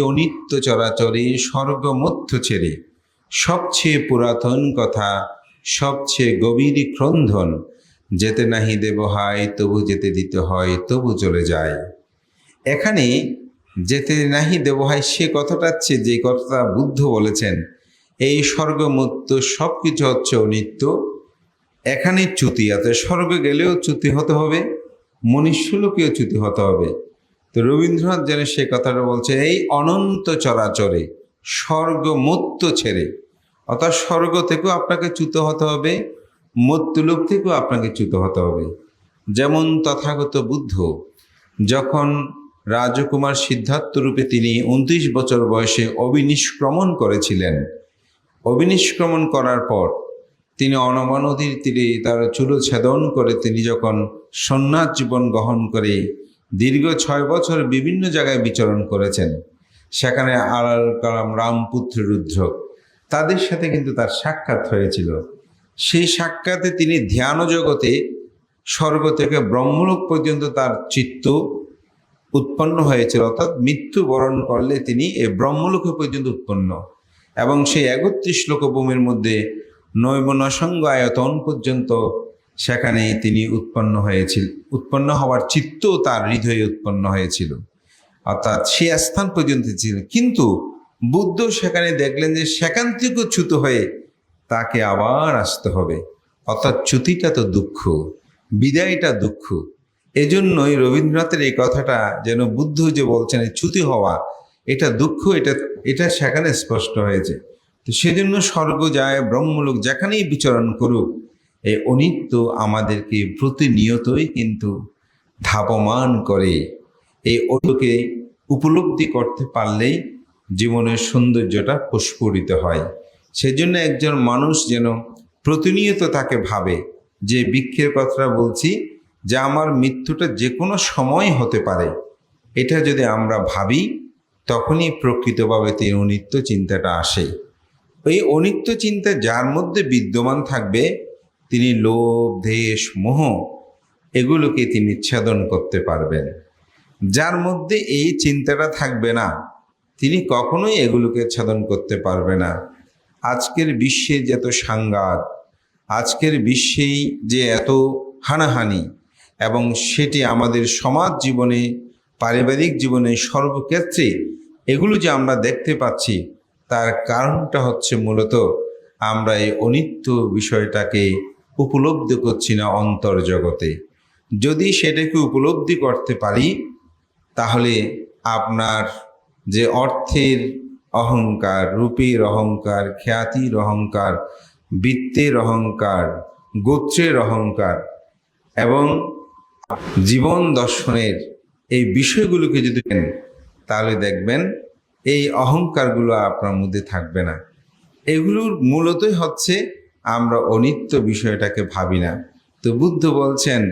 অনিত্য চরাচরে স্বর্গমধ্য ছেড়ে। সবচেয়ে পুরাতন কথা, সবচেয়ে গভীর ক্রন্ধন, যেতে নাহি দেব হয়, তবু যেতে দিতে হয়, তবু চলে যায়। এখানে যেতে নাহি দেব হয়, সে কথাটা হচ্ছে যে কথাটা বুদ্ধ বলেছেন, এই স্বর্গমুক্ত সব কিছু হচ্ছে অনিত্য। এখানে চ্যুতি আছে, স্বর্গে গেলেও চ্যুতি হতে হবে মনুষ্যলোকেও চ্যুতি হতে হবে। তো রবীন্দ্রনাথ যেন সে কথাটা বলছে, এই অনন্ত চরাচরে স্বর্গ স্বর্গমুক্ত ছেড়ে। অর্থাৎ স্বর্গ থেকেও আপনাকে চ্যুত হতে হবে, মৃত্যুলোক থেকেও আপনাকে চ্যুত হতে হবে। যেমন তথাগত বুদ্ধ, যখন রাজকুমার সিদ্ধার্থ রূপে তিনি উনত্রিশ বছর বয়সে অবিনিষ্ক্রমণ করেছিলেন, অবিনিষ্ক্রমণ করার পর তিনি অনমা নদীর তীরে তার চুলো ছেদন করে তিনি যখন সন্ন্যাস জীবন গ্রহণ করে দীর্ঘ ছয় বছর বিভিন্ন জায়গায় বিচরণ করেছেন। সেখানে আলাল কালাম রামপুত্র রুদ্র। তাদের সাথে কিন্তু তার সাক্ষাৎ হয়েছিল। সেই সাক্ষাতে তিনি ধ্যান জগতে স্বর্গ থেকে ব্রহ্মলোক পর্যন্ত তার চিত্ত উৎপন্ন হয়েছিল। অর্থাৎ মৃত্যু বরণ করলে তিনি এ ব্রহ্মলোকে পর্যন্ত উৎপন্ন। এবং সেই একত্রিশ লোকভূমির মধ্যে নৈবনসঙ্গ আয়তন পর্যন্ত সেখানে তিনি উৎপন্ন হয়েছিল, উৎপন্ন হওয়ার চিত্ত তার হৃদয়ে উৎপন্ন হয়েছিল। অর্থাৎ সে স্থান পর্যন্ত ছিল। কিন্তু বুদ্ধ সেখানে দেখলেন যে সেখান থেকেও চ্যুত হয়ে তাকে আবার আসতে হবে। অর্থাৎ চ্যুতিটা তো দুঃখ, বিদায়টা দুঃখ। এজন্যই রবীন্দ্রনাথের এই কথাটা যেন বুদ্ধ যে বলছেন চ্যুতি হওয়া, এটা দুঃখ, এটা এটা সেখানে স্পষ্ট হয়েছে। তো সেজন্য স্বর্গ যায়, ব্রহ্মলোক যেখানেই বিচরণ করুক এই অনিত্য আমাদেরকে প্রতিনিয়তই কিন্তু ধাবমান করে। এই অটোকে উপলব্ধি করতে পারলেই জীবনের সৌন্দর্যটা প্রস্ফুরিত হয়। সেজন্য একজন মানুষ যেন প্রতিনিয়ত তাকে ভাবে, যে বৃক্ষের কথাটা বলছি, যে আমার মৃত্যুটা যে কোনো সময় হতে পারে। এটা যদি আমরা ভাবি, তখনই প্রকৃতভাবে তিনি অনিত্য চিন্তাটা আসে। এই অনিত্য চিন্তা যার মধ্যে বিদ্যমান থাকবে তিনি লোভ, দেশ, মোহ এগুলোকে তিনি ছেদন করতে পারবেন। যার মধ্যে এই চিন্তাটা থাকবে না, তিনি কখনোই এগুলোকে ছেদন করতে পারবে না। আজকের বিশ্বে যে এত সাংঘাত, আজকের বিশ্বেই যে এত হানাহানি এবং সেটি আমাদের সমাজ জীবনে, পারিবারিক জীবনে সর্বক্ষেত্রে এগুলো যে আমরা দেখতে পাচ্ছি, তার কারণটা হচ্ছে মূলত আমরা এই অনিত্য বিষয়টাকে উপলব্ধি করছি না অন্তর্জগতে যদি সেটাকে উপলব্ধি করতে পারি, তাহলে আপনার যে অর্থের অহংকার, রূপের অহংকার, খ্যাতির অহংকার, বৃত্তের অহংকার, গোত্রের অহংকার এবং জীবন দর্শনের এই বিষয়গুলোকে যদি তাহলে দেখবেন এই অহংকারগুলো আপনার মধ্যে থাকবে না। এগুলোর মূলতই হচ্ছে আমরা অনিত্য বিষয়টাকে ভাবি না। তো বুদ্ধ বলছেন,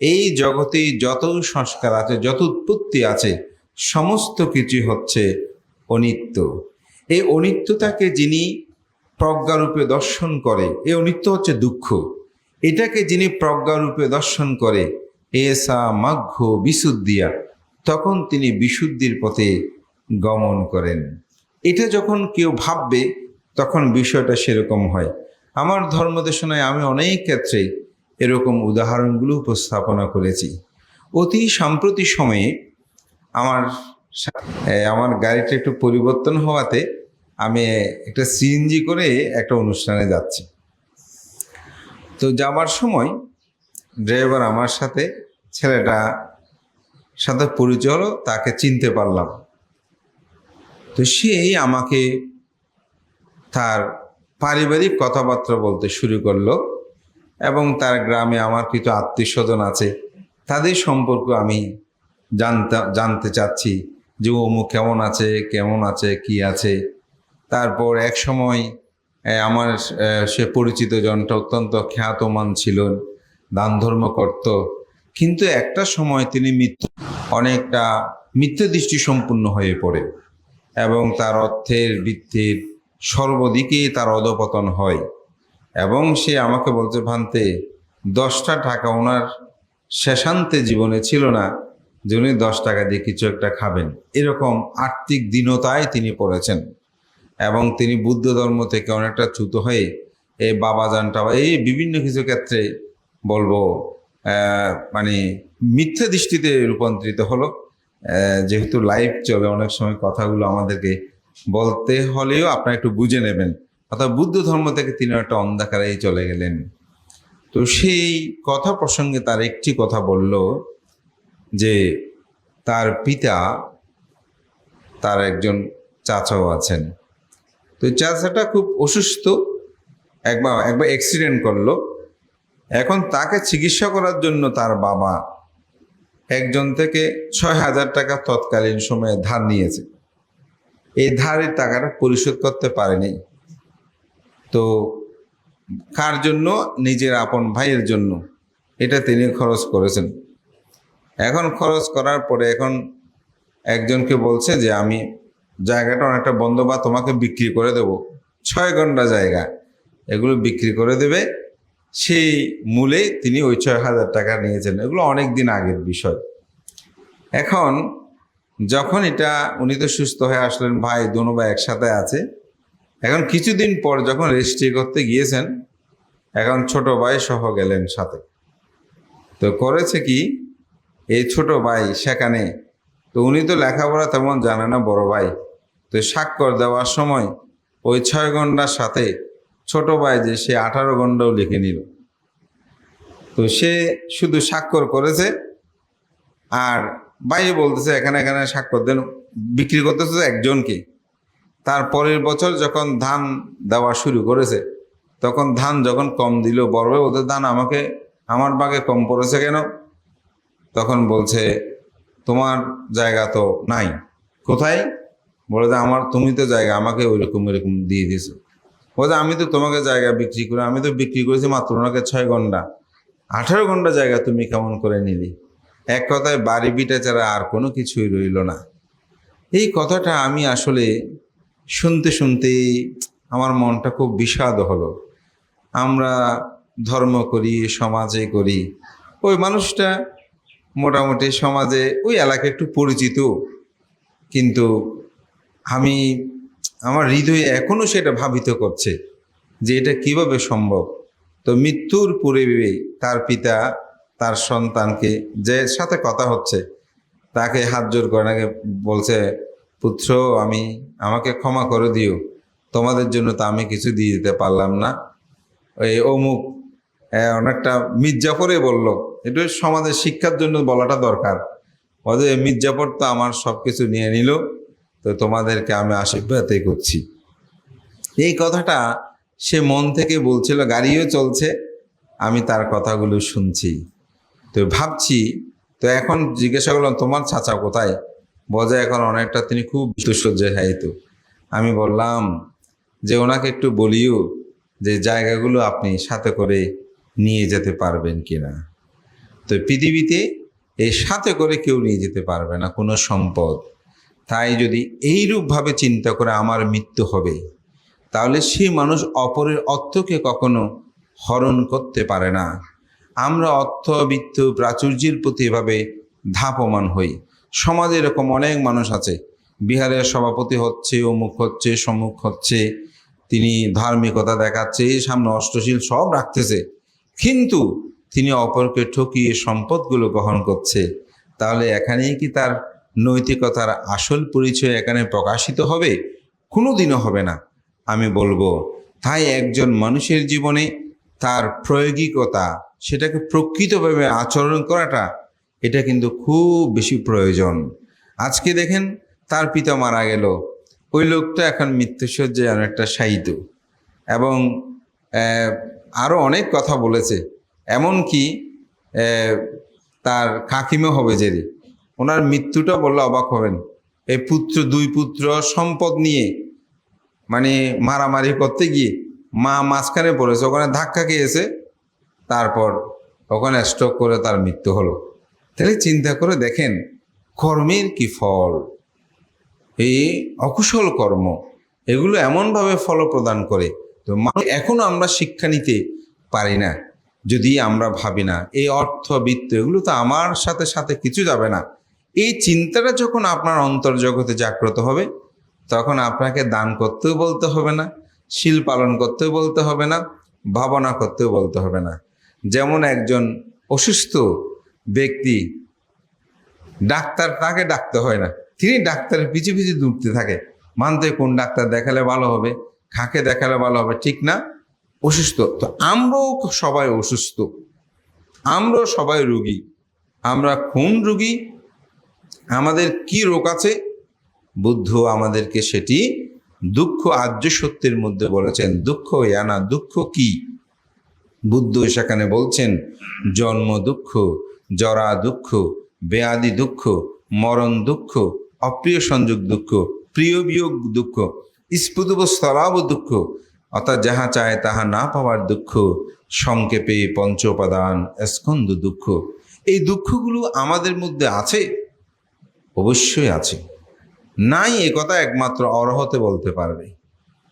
এই জগতে যত সংস্কার আছে, যত উৎপত্তি আছে, সমস্ত কিছু হচ্ছে অনিত্য। এই অনিত্যতাকে যিনি প্রজ্ঞারূপে দর্শন করে এই অনিত্য হচ্ছে দুঃখ। এটাকে যিনি প্রজ্ঞারূপে দর্শন করে এসা মাঘ্য বিশুদ্ধিয়া, তখন তিনি বিশুদ্ধির পথে গমন করেন। এটা যখন কেউ ভাববে, তখন বিষয়টা সেরকম হয়। আমার ধর্মদেশনায় আমি অনেক ক্ষেত্রে এরকম উদাহরণগুলো উপস্থাপনা করেছি। অতি সাম্প্রতিক সময়ে আমার আমার গাড়িটা একটু পরিবর্তন হওয়াতে আমি একটা সিএনজি করে একটা অনুষ্ঠানে যাচ্ছি। তো যাবার সময় ড্রাইভার আমার সাথে, ছেলেটা সাথে পরিচয় হলো, তাকে চিনতে পারলাম। তো সেই আমাকে তার পারিবারিক কথাবার্তা বলতে শুরু করল এবং তার গ্রামে আমার কিছু আত্মীয় স্বজন আছে, তাদের সম্পর্ক আমি জানতে জানতে চাচ্ছি যে অমুক কেমন আছে কেমন আছে, কি আছে। তারপর এক সময় আমার সে পরিচিত জনটা অত্যন্ত খ্যাতমান ছিলেন দান ধর্ম করত। কিন্তু একটা সময় তিনি মৃত্যু, অনেকটা মিথ্যা দৃষ্টি সম্পূর্ণ হয়ে পড়ে এবং তার অর্থের, বৃত্তির সর্বদিকে তার অধপতন হয় এবং সে আমাকে বলতে ভান্তে, দশটা টাকা ওনার শেষান্তে জীবনে ছিল না যে উনি দশ টাকা দিয়ে কিছু একটা খাবেন। এরকম আর্থিক দীনতায় তিনি পড়েছেন এবং তিনি বুদ্ধ ধর্ম থেকে অনেকটা চ্যুত হয়ে এই বাবাজানটা এই বিভিন্ন কিছু ক্ষেত্রে বলব মানে মিথ্যা দৃষ্টিতে রূপান্তরিত হলো। যেহেতু লাইভ চলে, অনেক সময় কথাগুলো আমাদেরকে বলতে হলেও আপনারা একটু বুঝে নেবেন। অর্থাৎ বুদ্ধ ধর্ম থেকে তিনি একটা অন্ধকারেই চলে গেলেন। তো সেই কথা প্রসঙ্গে তার একটি কথা বলল যে তার পিতা তার একজন চাচাও আছেন। তো চাচাটা খুব অসুস্থ, একবার একবার অ্যাক্সিডেন্ট করল। এখন তাকে চিকিৎসা করার জন্য তার বাবা একজন থেকে ছয় হাজার টাকা তৎকালীন সময়ে ধার নিয়েছে। এই ধারের টাকাটা পরিশোধ করতে পারেনি তো কার জন্য? নিজের আপন ভাইয়ের জন্য। এটা তিনি খরচ করেছেন। এখন খরচ করার পরে এখন একজনকে বলছে যে, আমি জায়গাটা অনেকটা বন্ধ বা তোমাকে বিক্রি করে দেব। ছয় ঘণ্টা জায়গা। এগুলো বিক্রি করে দেবে। সেই মূলে তিনি ওই ছয় হাজার টাকা নিয়েছেন। এগুলো অনেক দিন আগের বিষয়। এখন যখন এটা উনি তো সুস্থ হয়ে আসলেন, ভাই, দোনো ভাই একসাথে আছে। এখন কিছুদিন পর যখন রেজিস্ট্রি করতে গিয়েছেন, এখন ছোট ভাই সহ গেলেন সাথে। তো করেছে কি, এই ছোট ভাই সেখানে, তো উনি তো লেখাপড়া তেমন জানে না, বড় ভাই। তো স্বাক্ষর দেওয়ার সময় ওই ছয় ঘণ্টার সাথে ছোট ভাই যে, সে আঠারো ঘন্টাও লিখে নিল। তো সে শুধু স্বাক্ষর করেছে, আর ভাই বলতেছে, এখানে এখানে স্বাক্ষর দেন, বিক্রি করতেছে একজনকে। তার পরের বছর যখন ধান দেওয়া শুরু করেছে, তখন ধান যখন কম দিল বড় ওদের ধান আমাকে, আমার বাগে কম পড়েছে কেন? তখন বলছে, তোমার জায়গা তো নাই। কোথায়? বলে, যে আমার, তুমি তো জায়গা আমাকে ওইরকম ওইরকম দিয়ে দিয়েছ। বলছে আমি তো তোমাকে জায়গা বিক্রি করে, আমি তো বিক্রি করেছি মাত্র ওনাকে ছয় ঘণ্টা। আঠারো ঘণ্টা জায়গা তুমি কেমন করে নিলি? এক কথায় বাড়ি বিটা ছাড়া আর কোনো কিছুই রইল না। এই কথাটা আমি আসলে শুনতে শুনতে আমার মনটা খুব বিষাদ হলো। আমরা ধর্ম করি, সমাজে করি, ওই মানুষটা মোটামুটি সমাজে ওই এলাকা একটু পরিচিত। কিন্তু আমি, আমার হৃদয়ে এখনও সেটা ভাবিত করছে যে এটা কীভাবে সম্ভব? তো মৃত্যুর পূর্বে তার পিতা তার সন্তানকে যে সাথে কথা হচ্ছে, তাকে হাত জোর করে নাকি বলছে, পুত্র, আমি, আমাকে ক্ষমা করে দিও। তোমাদের জন্য তো আমি কিছু দিয়ে দিতে পারলাম না। ওই অমুক অনেকটা মির্জাফরে বলল। এটা সমাজের শিক্ষার জন্য বলাটা দরকার। অজয় মির্জাফর তো আমার সব কিছু নিয়ে নিল, তো তোমাদেরকে আমি আশীর্বাদই করছি। এই কথাটা সে মন থেকে বলছিল, গাড়িও চলছে, আমি তার কথাগুলো শুনছি। তো ভাবছি, তো এখন জিজ্ঞাসা করলাম, তোমার চাচা কোথায়? বজে এখন অনেকটা তিনি খুব দুঃসজ্জায় খাইত আমি বললাম, যে ওনাকে একটু বলিও যে জায়গাগুলো আপনি সাথে করে নিয়ে যেতে পারবেন কিনা? তো পৃথিবীতে এই সাথে করে কেউ নিয়ে যেতে পারবে না, কোনো সম্পদ। তাই যদি এইরূপভাবে চিন্তা করে আমার মৃত্যু হবে, তাহলে সেই মানুষ অপরের অর্থকে কখনো হরণ করতে পারে না। আমরা অর্থ, বৃত্ত, প্রাচুর্যের প্রতি এভাবে ধাপমান হই। সমাজে এরকম অনেক মানুষ আছে। বিহারের সভাপতি হচ্ছে, অমুক হচ্ছে সম্মুখ হচ্ছে, তিনি ধার্মিকতা দেখাচ্ছে সামনে অষ্টশীল সব রাখতেছে। কিন্তু তিনি অপরকে ঠকিয়ে সম্পদগুলো গ্রহণ করছে। তাহলে এখানেই কি তার নৈতিকতার আসল পরিচয় এখানে প্রকাশিত হবে? কোনোদিনও হবে না, আমি বলব। তাই একজন মানুষের জীবনে তার প্রয়োগিকতা সেটাকে প্রকৃতভাবে আচরণ করাটা এটা কিন্তু খুব বেশি প্রয়োজন। আজকে দেখেন তার পিতা মারা গেল। ওই লোকটা এখন মৃত্যুসজ্জায় অনেকটা শায়িত। এবং আরও অনেক কথা বলেছে। এমনকি আহ, তার কাকিমা হবে যে ওনার মৃত্যুটা বললে অবাক হবেন। এই পুত্র দুই পুত্র সম্পদ নিয়ে মানে মারামারি করতে গিয়ে মা মাঝখানে পড়েছে। ওখানে ধাক্কা খেয়েছে। তারপর ওখানে স্ট্রোক করে তার মৃত্যু হলো। তাহলে চিন্তা করে দেখেন, কর্মের কি ফল? এই অকুশল কর্ম, এগুলো এমনভাবে ফল প্রদান করে। তো মা- এখনও আমরা শিক্ষা নিতে পারি না, যদি আমরা ভাবি না। এই অর্থ, বৃত্ত, এগুলো তো আমার সাথে সাথে কিছু যাবে না। এই চিন্তাটা যখন আপনার অন্তর্জগতে জাগ্রত হবে, তখন আপনাকে দান করতেও বলতে হবে না, শিল পালন করতেও বলতে হবে না, ভাবনা করতেও বলতে হবে না। যেমন একজন অসুস্থ ব্যক্তি, ডাক্তার তাকে ডাকতে হয় না। তিনি ডাক্তারের পিছু পিছু দৌড়তে থাকে। মানতে কোন ডাক্তার দেখালে ভালো হবে খাকে দেখালে ভালো হবে, ঠিক না? অসুস্থ। তো আমরাও সবাই অসুস্থ। আমরাও সবাই রুগী। আমরা কোন রুগী? আমাদের কি রোগ আছে? বুদ্ধ আমাদেরকে সেটি দুঃখ, আর্য সত্যের মধ্যে বলেছেন। দুঃখ, ইয়ানা, দুঃখ কি? বুদ্ধ সেখানে বলছেন, জন্ম দুঃখ, জরা দুঃখ, বেয়াদি দুঃখ, মরণ দুঃখ, অপ্রিয় সংযোগ দুঃখ, প্রিয় বিয়োগ দুঃখ স্ফুতব স্থলাব দুঃখ, অর্থাৎ যাহা চায় তাহা না পাওয়ার দুঃখ, সংক্ষেপে পঞ্চ উপাদান স্কন্দ দুঃখ। এই দুঃখগুলো আমাদের মধ্যে আছে? অবশ্যই আছে। নাই এ কথা একমাত্র অরহতে বলতে পারবে।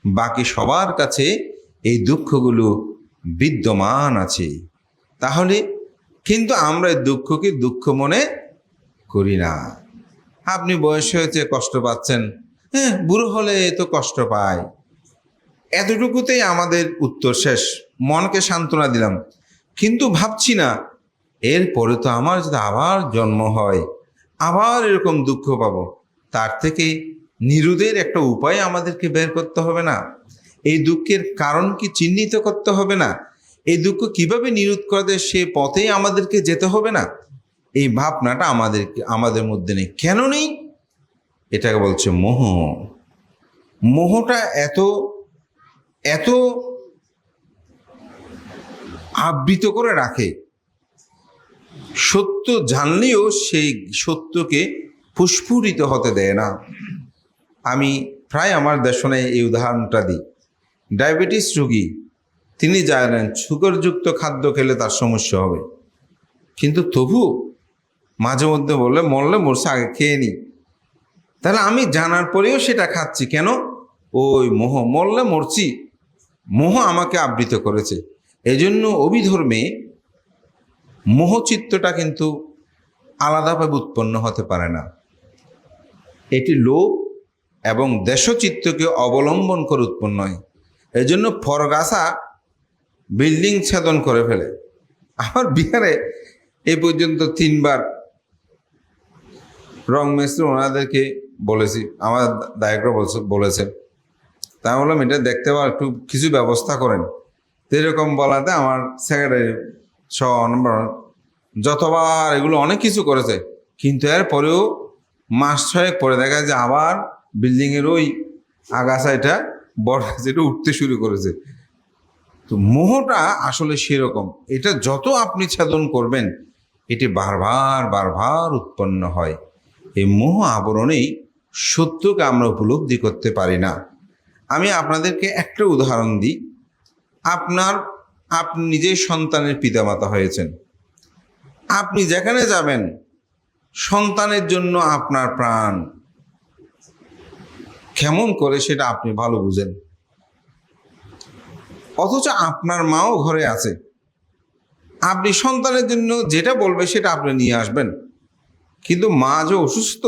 বাকি সবার কাছে এই দুঃখগুলো বিদ্যমান আছে। তাহলে কিন্তু আমরা দুঃখকে দুঃখ মনে করি না। আপনি বয়স হয়েছে, কষ্ট পাচ্ছেন। হ্যাঁ বুড়ো হলে তো কষ্ট পায় এতটুকুতেই আমাদের উত্তর শেষ। মনকে সান্ত্বনা দিলাম। কিন্তু ভাবছি না, এরপরে তো আমার যদি আবার জন্ম হয়, আবার এরকম দুঃখ পাবো, তার থেকে নিরুদের একটা উপায় আমাদেরকে বের করতে হবে না। এই দুঃখের কারণ কি চিহ্নিত করতে হবে না? এই দুঃখ কীভাবে নিরোধ করা যায়? সে পথেই আমাদেরকে যেতে হবে না? এই ভাবনাটা আমাদেরকে, আমাদের মধ্যে নেই। কেন নেই? এটাকে বলছে মোহ। মোহটা এত এত আবৃত করে রাখে। সত্য জানলেও সেই সত্যকে ফুস্ফুরিত হতে দেয় না। আমি প্রায় আমার দেশনে এই উদাহরণটা দিই। ডায়াবেটিস রুগী, তিনি জানেন সুগারযুক্ত খাদ্য খেলে তার সমস্যা হবে। কিন্তু তবু মাঝে মধ্যে বললে, মরলে মরছে, আগে খেয়ে নি। তাহলে আমি জানার পরেও সেটা খাচ্ছি। কেন? ওই মোহ, মরলে মরছি। মোহ আমাকে আবৃত করেছে। এজন্য অভিধর্মে মোহচিত্তটা কিন্তু আলাদাভাবে উৎপন্ন হতে পারে না। এটি লোভ এবং দেশচিত্তকে অবলম্বন করে উৎপন্ন হয়। এই জন্য ফরগাছা বিল্ডিং ছেদন করে ফেলে। আমার বিহারে এ পর্যন্ত তিনবার রং মিস্ত্রি ওনাদেরকে বলেছি, আমার দায়করা বলছে বলেছে তা বললাম, এটা দেখতে পাওয়া একটু কিছু ব্যবস্থা করেন। এরকম বলাতে আমার সেক্রেটারি নম্বর যতবার এগুলো অনেক কিছু করেছে, কিন্তু এরপরেও মাস ছয়েক পরে দেখা যায় আবার বিল্ডিংয়ের ওই আগাছা এটা বড় যেটা উঠতে শুরু করেছে। তো মোহটা আসলে সেরকম। এটা যত আপনি ছেদন করবেন, এটি বারবার বারবার উৎপন্ন হয়। এই মোহ আবরণেই সত্যকে আমরা উপলব্ধি করতে পারি না। আমি আপনাদেরকে একটা উদাহরণ দিই। আপনার, আপনি নিজের সন্তানের পিতামাতা হয়েছেন। আপনি যেখানে যাবেন, সন্তানের জন্য আপনার প্রাণ কেমন করে সেটা আপনি ভালো বুঝেন। অথচ আপনার মাও ঘরে আছে। আপনি সন্তানের জন্য যেটা বলবে সেটা আপনি নিয়ে আসবেন। কিন্তু মা যে অসুস্থ,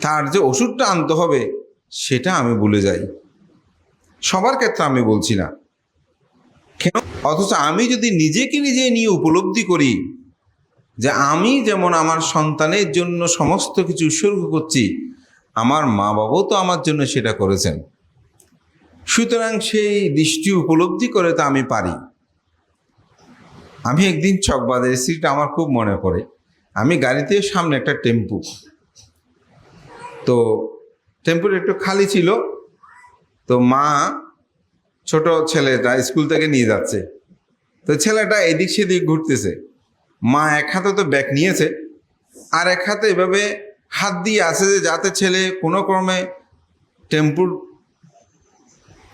তার যে ওষুধটা আনতে হবে, সেটা আমি ভুলে যাই। সবার ক্ষেত্রে আমি বলছি না। কেন? অথচ আমি যদি নিজেকে নিজে নিয়ে উপলব্ধি করি, যে আমি যেমন আমার সন্তানের জন্য সমস্ত কিছু উৎসর্গ করছি আমার মা বাবাও তো আমার জন্য সেটা করেছেন। সুতরাং সেই দৃষ্টি উপলব্ধি করে তো আমি পারি। আমি একদিন চকবাদের স্ত্রীটা আমার খুব মনে পড়ে। আমি গাড়িতে সামনে একটা টেম্পু। তো টেম্পুটা একটু খালি ছিল। তো মা ছোট ছেলেটা স্কুল থেকে নিয়ে যাচ্ছে। তো ছেলেটা এদিক সেদিক ঘুরতেছে। মা এক হাতে তো ব্যাগ নিয়েছে। আর এক হাতে এভাবে হাত দিয়ে আছে যে যাতে ছেলে কোনো ক্রমে টেম্পুর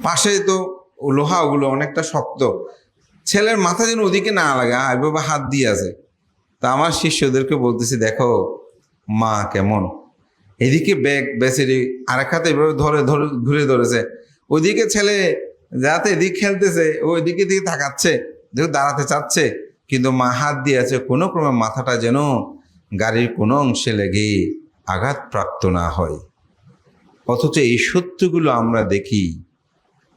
পাশে তো লোহা ওগুলো অনেকটা শক্ত। ছেলের মাথা যেন ওদিকে না লাগে এভাবে হাত দিয়ে আছে। তা আমার শিষ্যদেরকে বলতেছি, দেখো, মা কেমন? এদিকে ব্যাগ বেসিরি আর এক হাতে এভাবে ধরে ধরে, ঘুরে ধরেছে। ওইদিকে ছেলে যাতে এদিক খেলতেছে, ও ওইদিকে দিকে তাকাচ্ছে যেহেতু দাঁড়াতে চাচ্ছে। কিন্তু মা হাত দিয়ে আছে, কোনো ক্রমে মাথাটা যেন গাড়ির কোনো অংশে লেগে। আঘাতপ্রাপ্ত না হয়। অথচ এই সত্যগুলো আমরা দেখি।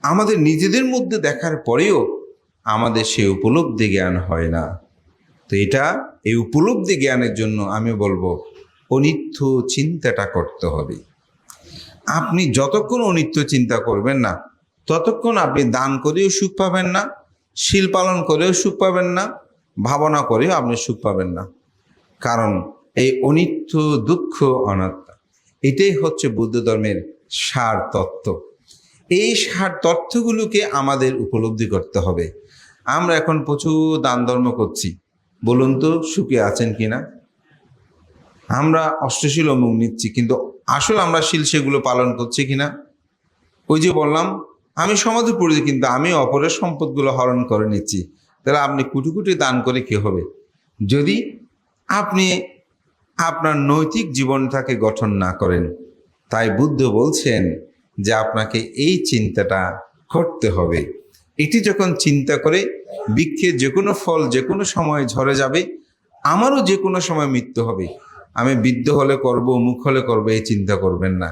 আমাদের নিজেদের মধ্যে দেখার পরেও আমাদের সে উপলব্ধি জ্ঞান হয় না। তো এটা, এই উপলব্ধি জ্ঞানের জন্য আমি বলব, অনিত্য চিন্তাটা করতে হবে। আপনি যতক্ষণ অনিত্য চিন্তা করবেন না, ততক্ষণ আপনি দান করেও সুখ পাবেন না, শিল পালন করেও সুখ পাবেন না, ভাবনা করেও আপনি সুখ পাবেন না। কারণ এই অনিত্য দুঃখ অনাত্মা। এটাই হচ্ছে বুদ্ধ ধর্মের সার তত্ত্ব। এই সার তথ্যগুলোকে আমাদের উপলব্ধি করতে হবে। আমরা এখন প্রচুর দান ধর্ম করছি। বলুন তো, সুখে আছেন কিনা? আমরা অষ্টশীল অমুক নিচ্ছি, কিন্তু আসলে আমরা শিল সেগুলো পালন করছি কিনা? ওই যে বললাম, আমি সমাধি পড়েছি কিন্তু আমি অপরের সম্পদগুলো হরণ করে নিচ্ছি। তাহলে আপনি কুটি কুটি দান করে কি হবে? যদি আপনি আপনার নৈতিক জীবনটাকে গঠন না করেন। তাই বুদ্ধ বলছেন যে আপনাকে এই চিন্তাটা করতে হবে। এটি যখন চিন্তা করে বৃক্ষের যে কোনো ফল যে কোনো সময় ঝরে যাবে, আমারও যে কোনো সময় মৃত্যু হবে। আমি বৃদ্ধ হলে করব অমুক হলে করব, এই চিন্তা করবেন না।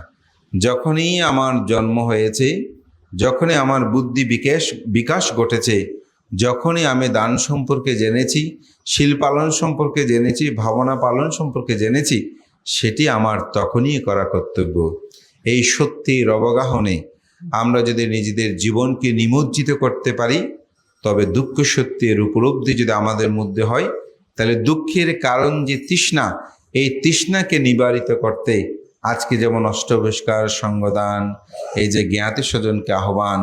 যখনই আমার জন্ম হয়েছে, যখনই আমার বুদ্ধি বিকাশ বিকাশ ঘটেছে যখনই আমি দান সম্পর্কে জেনেছি, শিল পালন সম্পর্কে জেনেছি, ভাবনা পালন সম্পর্কে জেনেছি, সেটি আমার তখনই করা কর্তব্য। এই সত্যির অবগাহনে আমরা যদি নিজেদের জীবনকে নিমজ্জিত করতে পারি, তবে দুঃখ সত্যের উপলব্ধি যদি আমাদের মধ্যে হয়, তাহলে দুঃখের কারণ যে তৃষ্ণা, এই তৃষ্ণাকে নিবারিত করতে আজকে যেমন অষ্টবস্কার সঙ্গদান, এই যে জ্ঞাতি স্বজনকে আহ্বান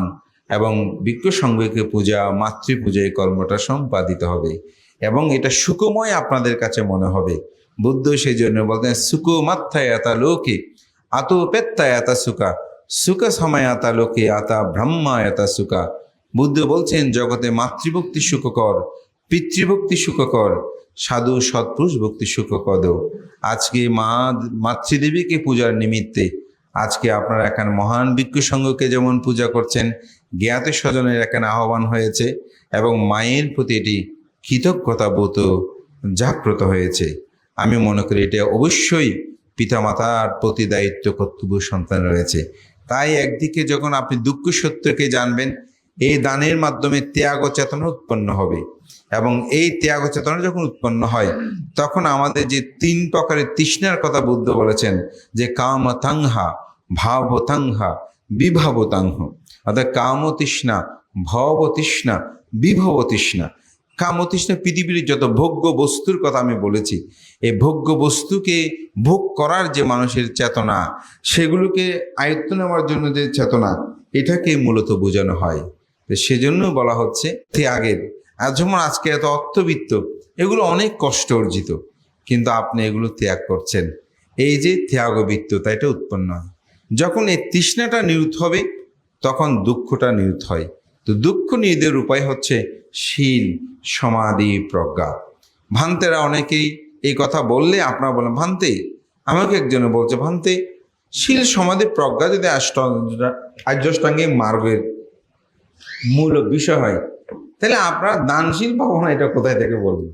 এবং বিজ্ঞ সঙ্গকে পূজা মাতৃপূজা এই কর্মটা সম্পাদিত হবে। এবং এটা সুকময় আপনাদের কাছে মনে হবে। বুদ্ধ সেই জন্য বলতেন, সুখ মাত্রায় আতা লোকে, আতো পেত্তায় আতা সুকা সুখ সময় আতা লোকে, আতা ব্রহ্মা আতা সুকা বুদ্ধ বলছেন, জগতে মাতৃভক্তি সুখকর, পিতৃভক্তি সুখকর, সাধু সৎপুরুষ ভক্তি সুখকদ আজকে মা, মাতৃদেবীকে পূজার নিমিত্তে, আজকে আপনারা এখানে মহান বিজ্ঞ সংঘকে যেমন পূজা করছেন জ্ঞাত স্বজনের এখানে আহ্বান হয়েছে এবং মায়ের প্রতি এটি কৃতজ্ঞতাবোধ জাগ্রত হয়েছে। আমি মনে করি এটা অবশ্যই পিতামাতার প্রতি দায়িত্ব, কর্তব্য সন্তান রয়েছে। তাই একদিকে যখন আপনি দুঃখ সত্যকে জানবেন, এই দানের মাধ্যমে ত্যাগ চেতনা উৎপন্ন হবে এবং এই ত্যাগ চেতনা যখন উৎপন্ন হয়, তখন আমাদের যে তিন প্রকারের তৃষ্ণার কথা বুদ্ধ বলেছেন যে কাম তাংহা ভাব তাংহা বিভাব তাংহ অর্থাৎ কাম তৃষ্ণা ভব তৃষ্ণা বিভব তৃষ্ণা কামতৃষ্ণা পৃথিবীর যত ভোগ্য বস্তুর কথা আমি বলেছি এই ভোগ্য বস্তুকে ভোগ করার যে মানুষের চেতনা, সেগুলোকে আয়ত্ত নেওয়ার জন্য যে চেতনা, এটাকে মূলত বোঝানো হয়। তো সেজন্য বলা হচ্ছে ত্যাগের আর যেমন আজকে এত অর্থবিত্ত, এগুলো অনেক কষ্ট অর্জিত, কিন্তু আপনি এগুলো ত্যাগ করছেন। এই যে ত্যাগবিত্ততা, এটা উৎপন্ন হয়। যখন এই তৃষ্ণাটা নিরুত হবে তখন দুঃখটা নিরুত হয়। তো দুঃখ নিরুদের উপায় হচ্ছে শীল সমাধি প্রজ্ঞা। ভান্তেরা অনেকেই এই কথা বললে আপনারা বলেন ভান্তে, আমাকে একজনে বলছে, ভান্তে, শীল সমাধি প্রজ্ঞা যদি আর্যষ্টাঙ্গিক মার্গের মূল বিষয় হয়, তাহলে আপনার দানশীল পাবো না এটা কোথায় থেকে বলবেন?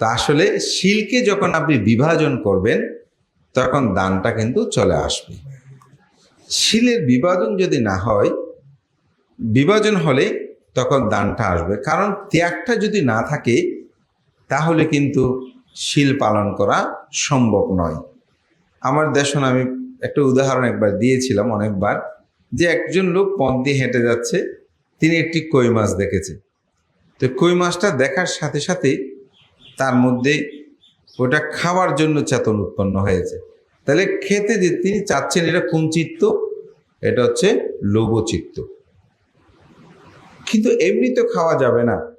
তা আসলে শিলকে যখন আপনি বিভাজন করবেন, তখন দানটা কিন্তু চলে আসবে। শিলের বিভাজন যদি না হয়, বিভাজন হলে তখন দানটা আসবে। কারণ ত্যাগটা যদি না থাকে, তাহলে কিন্তু শিল পালন করা সম্ভব নয়। আমার দেশন আমি একটা উদাহরণ একবার দিয়েছিলাম অনেকবার, যে একজন লোক পথ দিয়ে হেঁটে যাচ্ছে, তিনি একটি কই মাছ দেখেছে। তো কই মাছটা দেখার সাথে সাথে তার মধ্যে ওটা খাওয়ার জন্য চেতন উৎপন্ন হয়েছে। তাহলে খেতে যে তিনি চাচ্ছেন এটা কোন চিত্ত? এটা হচ্ছে লোভচিত্ত। কিন্তু এমনি তো খাওয়া যাবে না।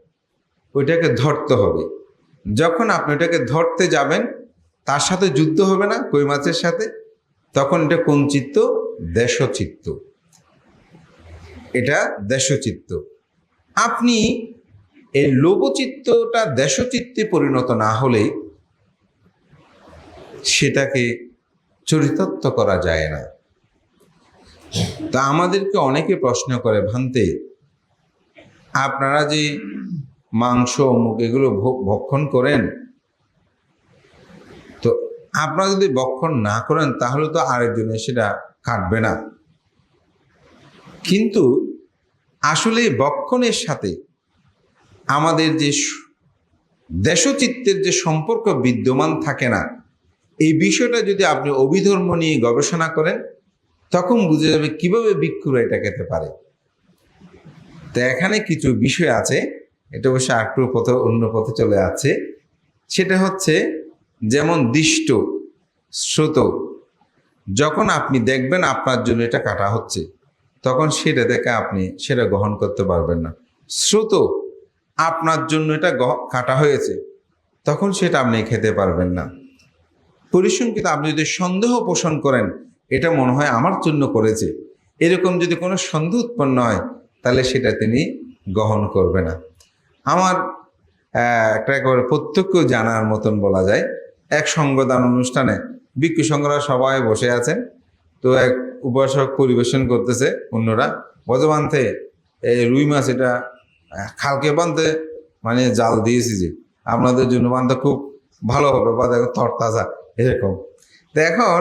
ওইটাকে ধরতে হবে। যখন আপনি ওটাকে ধরতে যাবেন, তার সাথে যুদ্ধ হবে না কই মাছের সাথে? তখন এটা কোন চিত্ত? দেশচিত্ত। এটা দেশচিত্ত। আপনি এই লোভচিত্তটা দেশচিত্তে পরিণত না হলে সেটাকে চরিতার্থ করা যায় না। তা আমাদেরকে অনেকে প্রশ্ন করে, ভান্তে, আপনারা যে মাংস অমুক এগুলো ভক্ষণ করেন, তো আপনারা যদি ভক্ষণ না করেন, তাহলে তো আরেকজনের সেটা কাটবে না। কিন্তু আসলে বক্ষণের সাথে আমাদের যে দেশচিত্তের যে সম্পর্ক বিদ্যমান থাকে না বিষয়টা যদি আপনি অভিধর্ম নিয়ে গবেষণা করেন, তখন বুঝে যাবে কীভাবে ভিক্ষুরা এটা খেতে পারে। তো এখানে কিছু বিষয় আছে, এটা অবশ্য একটু পথে, অন্য পথে চলে যাচ্ছে। সেটা হচ্ছে, যেমন দৃষ্ট শ্রুত যখন আপনি দেখবেন আপনার জন্য এটা কাটা হচ্ছে, তখন সেটা দেখে আপনি সেটা গ্রহণ করতে পারবেন না। শ্রুত আপনার জন্য এটা কাটা হয়েছে, তখন সেটা আপনি খেতে পারবেন না। পরিসংখ্যিত আপনি যদি সন্দেহ পোষণ করেন, এটা মনে হয় আমার জন্য করেছে। এরকম যদি কোনো সন্দেহ উৎপন্ন হয়, তাহলে সেটা তিনি গ্রহণ করবে না। আমার একটা একেবারে প্রত্যক্ষ জানার মতন বলা যায়, এক সঙ্গদান অনুষ্ঠানে ভিক্ষু সংঘরা সবাই বসে আছেন। তো এক উপাসক পরিবেশন করতেছে অন্যরা বজবান্তে এই রুই মাছ এটা খালকে বানতে মানে জাল দিয়েছি যে, আপনাদের জন্য বানতে খুব ভালো হবে বা দেখো তরতাজা। এরকম। তো এখন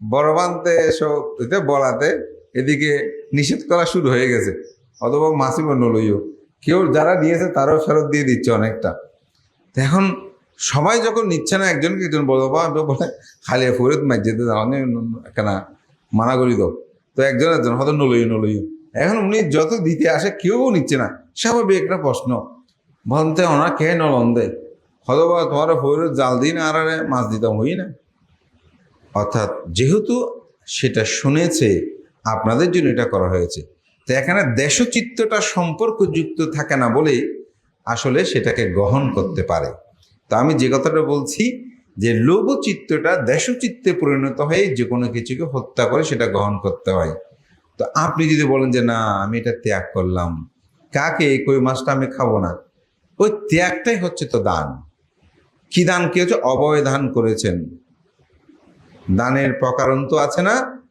বড় বানতে সব এটা বলাতে এদিকে নিষেধ করা শুরু হয়ে গেছে। অথবা মাসি বন্য লইও কেউ যারা দিয়েছে তারাও ফেরত দিয়ে দিচ্ছে অনেকটা। এখন সবাই যখন নিচ্ছে না একজনকে, একজন বলব বা বলে খালি ফরিদ মাছ যেতে যাও কেন মানা করি তো? তো একজন একজন হয়তো নলইও নলইও। এখন উনি যত দিতে আসে, কেউ নিচ্ছে না। স্বাভাবিক একটা প্রশ্ন। বলতে ওনারা কে নলন হয়তো তোমার ফরিদ জাল দিন আরে মাছ দিতাম হই না। অর্থাৎ যেহেতু সেটা শুনেছে, আপনাদের জন্য এটা করা হয়েছে। তো এখানে দেশচিত্তটা সম্পর্কযুক্ত থাকে না বলে আসলে সেটাকে গ্রহণ করতে পারে। তো আমি যে কথাটা বলছি যে লোভচিত্তটা দেশচিত্তে পরিণত হয়ে যে কোনো কিছুকে হত্যা করে সেটা গ্রহণ করতে হয়। তো আপনি যদি বলেন যে, না, আমি এটা ত্যাগ করলাম। কাকে? কই মাছটা আমি খাব না? ওই ত্যাগটাই হচ্ছে তো দান। কি দান কি হচ্ছে অবয় দান করেছেন। দানের প্রকারণ তো আছে না?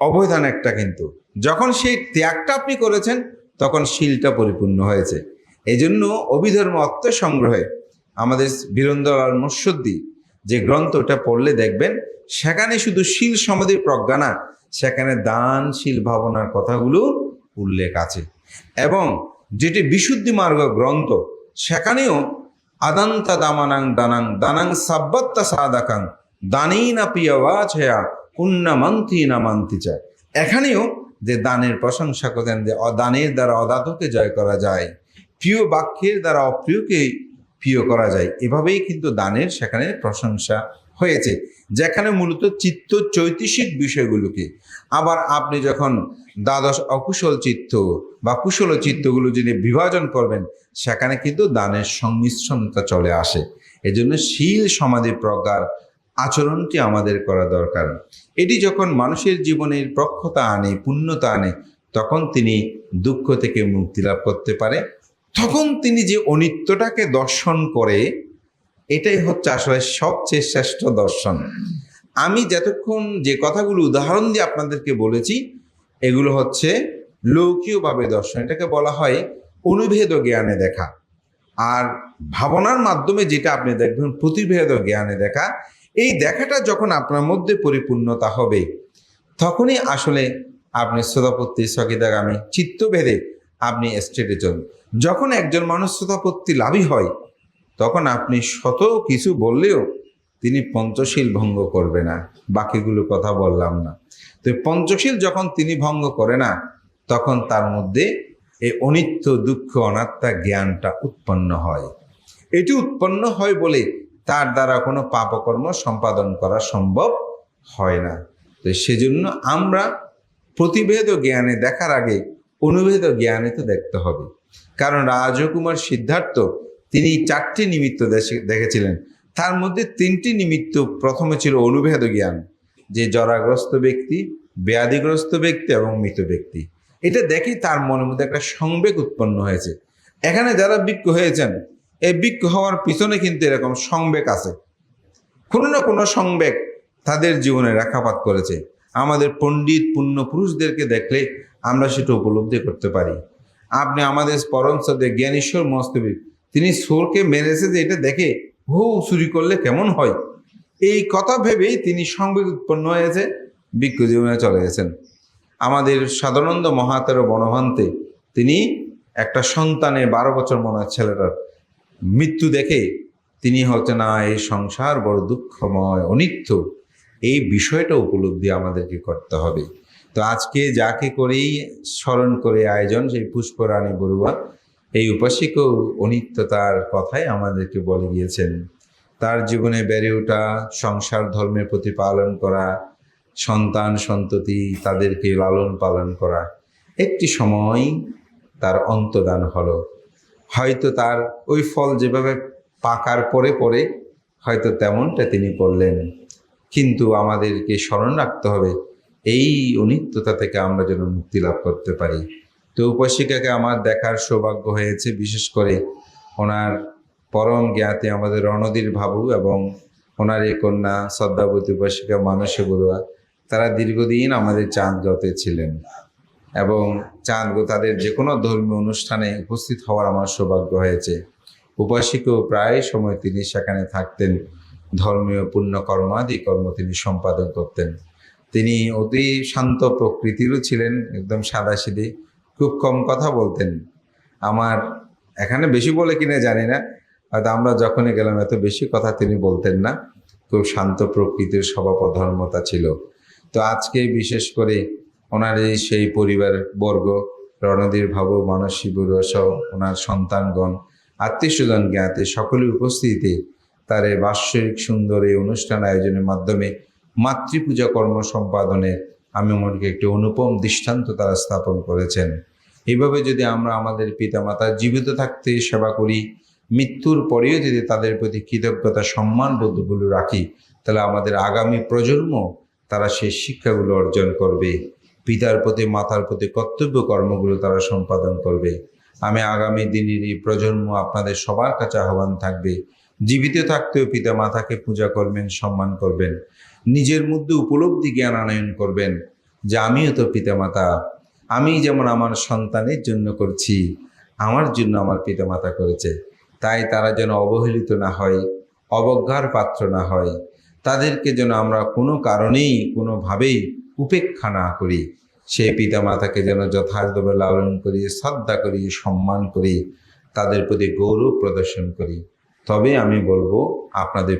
অবয় দান একটা কিন্তু। যখন সেই ত্যাগটা আপনি করেছেন, তখন শিলটা পরিপূর্ণ হয়েছে। এই জন্য অভিধর্ম অর্থ সংগ্রহে আমাদের বীরেন্দ্র মুর্শদ্দি যে গ্রন্থ ওটা পড়লে দেখবেন, সেখানে শুধু শিল সমাধির প্রজ্ঞা না, সেখানে দান দানশীল ভাবনার কথাগুলো উল্লেখ আছে। এবং যেটি বিশুদ্ধি মার্গ গ্রন্থ, সেখানেও আদান্তা দামানাং দানাং দানাং সাব্বাত্তা সাদাকাং। দানেই না পিয়াওয়া ছেয়া কুন্না মান্তি না মান্তি চায়। এখানেও যে দানের প্রশংসা করেন যে অদানের দ্বারা অদাতকে জয় করা যায়, প্রিয় বাক্যের দ্বারা অপ্রিয়কে প্রিয় করা যায়, এভাবেই কিন্তু দানের সেখানে প্রশংসা হয়েছে। যেখানে মূলত চিত্ত চৈতিষিক বিষয়গুলোকে। আবার আপনি যখন দ্বাদশ অকুশল চিত্ত বা কুশল চিত্তগুলো যিনি বিভাজন করবেন সেখানে কিন্তু দানের সংমিশ্রণতা চলে আসে। এজন্য শীল সমাধি প্রকার আচরণটি আমাদের করা দরকার। এটি যখন মানুষের জীবনের প্রক্ষতা আনে, পূর্ণতা আনে, তখন তিনি দুঃখ থেকে মুক্তি লাভ করতে পারে। তখন তিনি যে অনিত্যটাকে দর্শন করে, এটাই হচ্ছে আসলে সবচেয়ে শ্রেষ্ঠ দর্শন। আমি যতক্ষণ যে কথাগুলো উদাহরণ দিয়ে আপনাদেরকে বলেছি, এগুলো হচ্ছে লৌকীয়ভাবে দর্শন। এটাকে বলা হয় অনুভেদ জ্ঞানে দেখা। আর ভাবনার মাধ্যমে যেটা আপনি দেখবেন, প্রতিভেদ জ্ঞানে দেখা, এই দেখাটা যখন আপনার মধ্যে পরিপূর্ণতা হবে, তখনই আসলে আপনি শ্রোতাপত্তি স্থগিতাগামী চিত্তভেদে আপনি স্টেটে চলুন। যখন একজন মানুষ শ্রোতাপত্তি লাভই হয়, তখন আপনি শত কিছু বললেও তিনি পঞ্চশীল ভঙ্গ করবে না, বাকিগুলো কথা বললাম না। তো পঞ্চশীল যখন তিনি ভঙ্গ করে না, তখন তার মধ্যে এই অনিত্য দুঃখ, অনাত্মা জ্ঞানটা উৎপন্ন হয়। এটি উৎপন্ন হয় বলে তার দ্বারা কোনো পাপকর্ম সম্পাদন করা সম্ভব হয় না। তো সেজন্য আমরা প্রতিভেদ জ্ঞানে দেখার আগে অনুভেদ জ্ঞানে তো দেখতে হবে। কারণ রাজকুমার সিদ্ধার্থ, তিনি চারটি নিমিত্ত দেখেছিলেন। তার মধ্যে তিনটি নিমিত্ত প্রথমে ছিল অনুভেদ জ্ঞান, যে জরাগ্রস্ত ব্যক্তি, ব্যাধিগ্রস্ত ব্যক্তি এবং মৃত ব্যক্তি। এটা দেখে তার মনের মধ্যে একটা সংবেগ উৎপন্ন হয়েছে। এখানে যারা বিজ্ঞ হয়েছেন, এই বিজ্ঞ হওয়ার পিছনে কিন্তু এরকম সংবেগ আছে। কোনো না কোনো সংবেগ তাদের জীবনে রেখাপাত করেছে। আমাদের পণ্ডিত পুণ্য পুরুষদেরকে দেখলে আমরা সেটা উপলব্ধি করতে পারি। আপনি আমাদের পরম শ্রদ্ধে জ্ঞানেশ্বর মস্তবী তিনি সোরকে মেরেছে যে এটা দেখে হু চুরি করলে কেমন হয়? এই কথা ভেবেই তিনি সংবেগ উৎপন্ন হয়েছে ভিক্ষু জীবনে চলে গেছেন। আমাদের সাধারণত মহাতের বনভান্তে তিনি একটা সন্তানে বারো বছর মনে হয় ছেলেটার মৃত্যু দেখে তিনি হচ্ছে না, এই সংসার বড় দুঃখময়, অনিত্য। এই বিষয়টা উপলব্ধি আমাদেরকে করতে হবে। তো আজকে যাকে করেই স্মরণ করে আয়োজন, সেই পুষ্পরানী বড়ুয়া, এই উপাসিক অনিত্যতার কথাই আমাদেরকে বলে গিয়েছেন। তার জীবনে বেড়ে ওঠা সংসার ধর্মের প্রতি পালন করা সন্তান, সন্ততি তাদেরকে লালন পালন করা। একটি সময় তার অন্তদান হলো। হয়তো তার ওই ফল যেভাবে পাকার পরে পরে, হয়তো তেমনটা তিনি করলেন। কিন্তু আমাদেরকে স্মরণ রাখতে হবে, এই অনিত্যতা থেকে আমরা যেন মুক্তি লাভ করতে পারি। তো উপাসিকাকে আমার দেখার সৌভাগ্য হয়েছে, বিশেষ করে ওনার পরম জ্ঞাতে আমাদের রণদীর ভাবু এবং ওনার এই কন্যা শ্রদ্ধাবতী উপাসিকা মানসী বড়ুয়া। তারা দীর্ঘদিন আমাদের চাঁদগাঁওতে ছিলেন এবং চাঁদগো তাদের যে কোনো ধর্মীয় অনুষ্ঠানে উপস্থিত হওয়ার আমার সৌভাগ্য হয়েছে। উপাসিকও প্রায় সময় তিনি সেখানে থাকতেন। ধর্মীয় পুণ্য কর্মাদি কর্ম তিনি সম্পাদন করতেন। তিনি অতি শান্ত প্রকৃতিরও ছিলেন, একদম সাদাসিধে, খুব কম কথা বলতেন। আমার এখানে বেশি বলে কিনা জানি না, হয়তো আমরা যখনই গেলাম এত বেশি কথা তিনি বলতেন না। খুব শান্ত প্রকৃতির স্বভাবধর্মতা ছিল। তো আজকে বিশেষ করে ওনার এই সেই পরিবার বর্গ, রণধীর ভাব, মানসী বুড়ো সহ ওনার সন্তানগণ আত্মীয় স্বজন জ্ঞাতে সকলের উপস্থিতিতে তার এই বাৎসরিক সুন্দর এই অনুষ্ঠান আয়োজনের মাধ্যমে মাতৃপূজা কর্ম সম্পাদনে আমি মনকে একটি অনুপম দৃষ্টান্ত তারা স্থাপন করেছেন। এইভাবে যদি আমরা আমাদের পিতামাতার জীবিত থাকতে সেবা করি, মৃত্যুর পরেও যদি তাদের প্রতি কৃতজ্ঞতা, সম্মান বোধগুলো রাখি, তাহলে আমাদের আগামী প্রজন্ম তারা সেই শিক্ষাগুলো অর্জন করবে। পিতার প্রতি, মাতার প্রতি কর্তব্য কর্মগুলো তারা সম্পাদন করবে। আমি আগামী দিনের এই প্রজন্ম আপনাদের সবার কাছে আহ্বান থাকবে। জীবিত থাকতেও পিতা মাতাকে পূজা করবেন, সম্মান করবেন। নিজের মধ্যে উপলব্ধি জ্ঞান আনয়ন করবেন যে আমিও তো পিতামাতা। আমি যেমন আমার সন্তানের জন্য করছি, আমার জন্য আমার পিতামাতা করেছে। তাই তারা যেন অবহেলিত না হয়, অবজ্ঞার পাত্র না হয়। তাদেরকে যেন আমরা কোনো কারণেই, কোনোভাবেই উপেক্ষা না করি। সেই পিতামাতাকে যেন যথার্থভাবে লালন করি, শ্রদ্ধা করি, সম্মান করি, তাদের প্রতি গৌরব প্রদর্শন করি। তবে আমি বলব, আপনাদের